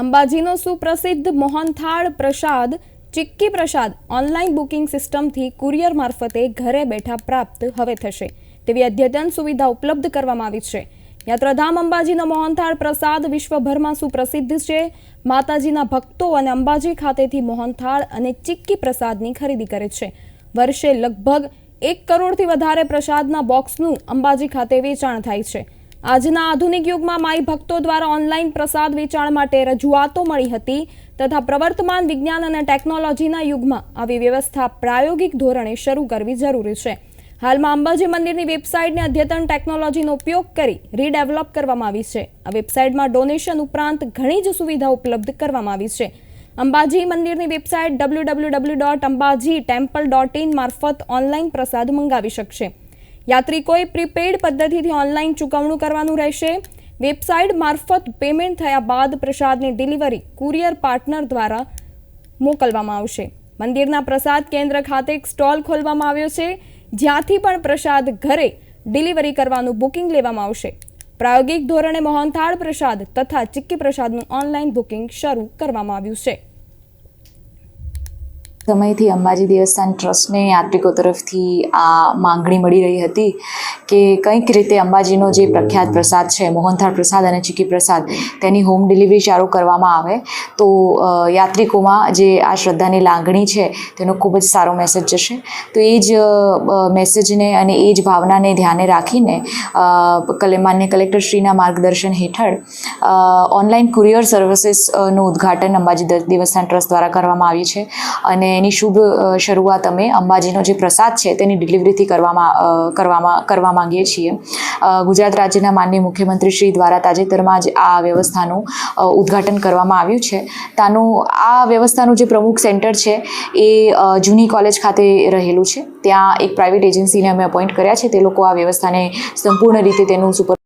અંબાજીનો સુપ્રસિદ્ધ મોહનથાળ પ્રસાદ, ચિક્કી પ્રસાદ online booking સિસ્ટમથી courier મારફતે ઘરે બેઠા પ્રાપ્ત હવે થશે. તેવી અદ્યતન સુવિધા ઉપલબ્ધ કરવામાં આવી છે. યાત્રાધામ અંબાજીનો મોહનથાળ પ્રસાદ વિશ્વભરમાં સુપ્રસિદ્ધ છે. માતાજીના ભક્તો અને અંબાજી ખાતેથી મોહનથાળ અને ચિક્કી પ્રસાદની ખરીદી કરે છે. વર્ષે લગભગ એક કરોડથી વધારે પ્રસાદના બોક્સનું અંબાજી ખાતે વેચાણ થાય છે. આજના આધુનિક યુગમાં માઈ ભક્તો દ્વારા ઓનલાઈન પ્રસાદ વેચાણ માટે રજૂઆતો મળી હતી તથા પ્રવર્તમાન વિજ્ઞાન અને ટેકનોલોજીના યુગમાં આવી વ્યવસ્થા પ્રાયોગિક ધોરણે શરૂ કરવી જરૂરી છે. હાલમાં અંબાજી મંદિરની વેબસાઇટને અદ્યતન ટેકનોલોજીનો ઉપયોગ કરી રીડેવલપ કરવામાં આવી છે. આ વેબસાઇટમાં ડોનેશન ઉપરાંત ઘણી જ સુવિધા ઉપલબ્ધ કરવામાં આવી છે. અંબાજી મંદિરની website W W W dot Ambaji temple dot in મારફત ઓનલાઈન પ્રસાદ મંગાવી શકશે. યાત્રિકોએ પ્રીપેડ પદ્ધતિથી ઓનલાઈન ચૂકવણું કરવાનું રહેશે. વેબસાઇટ મારફત પેમેન્ટ થયા બાદ પ્રસાદની ડિલિવરી કુરિયર પાર્ટનર દ્વારા મોકલવામાં આવશે. મંદિરના પ્રસાદ કેન્દ્ર ખાતે એક સ્ટોલ ખોલવામાં આવ્યો છે. જ્યાંથી પણ પ્રસાદ ઘરે ડિલિવરી કરવાનું બુકિંગ લેવામાં આવશે. પ્રાયોગિક ધોરણે મોહનથાળ પ્રસાદ તથા ચિક્કી પ્રસાદનું ઓનલાઈન બુકિંગ શરૂ કરવામાં આવ્યું છે. સમયથી અંબાજી દેવસ્થાન ટ્રસ્ટને યાત્રિકો તરફથી આ માંગણી મળી રહી હતી કે કંઈક રીતે અંબાજીનો જે પ્રખ્યાત પ્રસાદ છે, મોહનથાળ પ્રસાદ અને ચીકી પ્રસાદ, તેની હોમ ડિલિવરી ચાલુ કરવામાં આવે. તો યાત્રિકોમાં જે આ શ્રદ્ધાની લાગણી છે, તેનો ખૂબ જ સારો મેસેજ જશે. તો એ જ મેસેજને અને એ જ ભાવનાને ધ્યાને રાખીને માન્ય કલેક્ટરશ્રીના માર્ગદર્શન હેઠળ ઓનલાઈન કુરિયર સર્વિસીસનું ઉદ્ઘાટન અંબાજી દેવસ્થાન ટ્રસ્ટ દ્વારા કરવામાં આવ્યું છે. અને એની શુભ શરૂઆત અમે અંબાજીનો જે પ્રસાદ છે તેની ડિલિવરીથી કરવામાં કરવામાં, કરવા માંગીએ છીએ. ગુજરાત રાજ્યના માનનીય મુખ્યમંત્રી શ્રી દ્વારા તાજેતરમાં જ આ વ્યવસ્થાનું ઉદ્ઘાટન કરવામાં આવ્યું છે. તાનું, આ વ્યવસ્થાનું જે પ્રમુખ સેન્ટર છે એ જૂની કોલેજ ખાતે રહેલું છે. ત્યાં એક પ્રાઇવેટ એજન્સીને અમે અપોઇન્ટ કર્યા છે. તે લોકો આ વ્યવસ્થાને સંપૂર્ણ રીતે તેનું સુપર